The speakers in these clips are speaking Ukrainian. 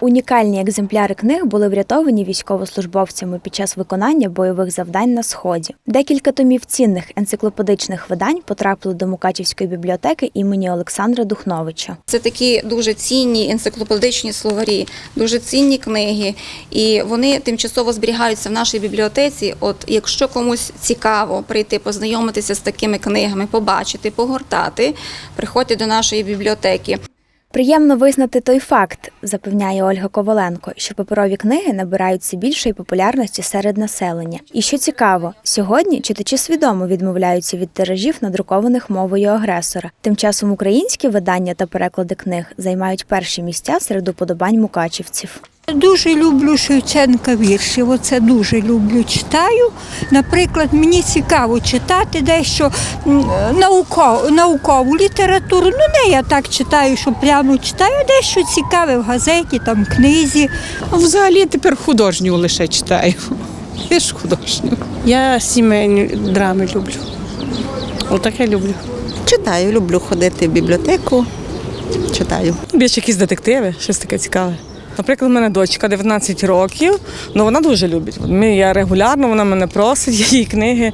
Унікальні екземпляри книг були врятовані військовослужбовцями під час виконання бойових завдань на сході. Декілька томів цінних енциклопедичних видань потрапили до Мукачівської бібліотеки імені Олександра Духновича. Це такі дуже цінні енциклопедичні словарі, дуже цінні книги, і вони тимчасово зберігаються в нашій бібліотеці. От якщо комусь цікаво прийти познайомитися з такими книгами, побачити, погортати, приходьте до нашої бібліотеки. Приємно визнати той факт, запевняє Ольга Коваленко, що паперові книги набирають все більшої популярності серед населення. І що цікаво, сьогодні читачі свідомо відмовляються від тиражів, надрукованих мовою агресора. Тим часом українські видання та переклади книг займають перші місця серед уподобань мукачівців. Дуже люблю Шевченка вірші. Оце дуже люблю. Читаю. Наприклад, мені цікаво читати дещо наукову, наукову літературу. Ну, не я так читаю, що прямо читаю, дещо цікаве в газеті, там книзі. Взагалі тепер художню лише читаю. Я ж художню. Я сімейні драми люблю. Отаке люблю. Читаю, люблю ходити в бібліотеку. Читаю. Більше якісь детективи, щось таке цікаве. Наприклад, у мене дочка 19 років, ну вона дуже любить. Ми, я регулярно, вона мене просить, її книги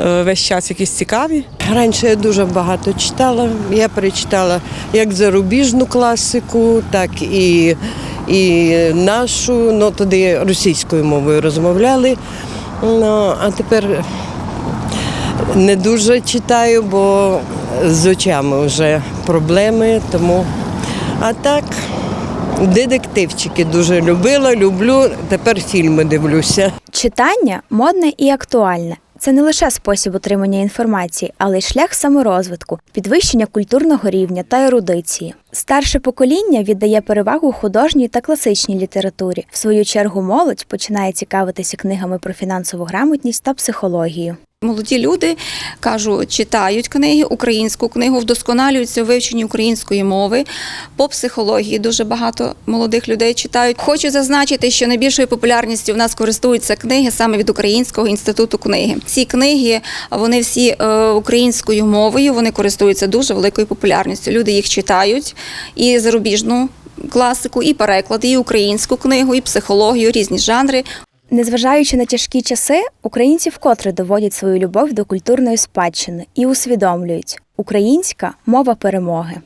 е, весь час якісь цікаві. Раніше я дуже багато читала. Я перечитала як зарубіжну класику, так і, і нашу. Ну, тоді російською мовою розмовляли. Ну, а тепер не дуже читаю, бо з очами вже проблеми. Тому а так, детективчики дуже любила, люблю. Тепер фільми дивлюся. Читання модне і актуальне. Це не лише спосіб отримання інформації, але й шлях саморозвитку, підвищення культурного рівня та ерудиції. Старше покоління віддає перевагу художній та класичній літературі. В свою чергу молодь починає цікавитися книгами про фінансову грамотність та психологію. Молоді люди кажу, читають книги, українську книгу, вдосконалюються у вивченні української мови. По психології дуже багато молодих людей читають. Хочу зазначити, що найбільшою популярністю в нас користуються книги саме від Українського інституту книги. Ці книги вони всі е, українською мовою, вони користуються дуже великою популярністю. Люди їх читають і зарубіжну класику, і переклади, і українську книгу, і психологію, різні жанри. Незважаючи на тяжкі часи, українці вкотре доводять свою любов до культурної спадщини і усвідомлюють українська мова перемоги.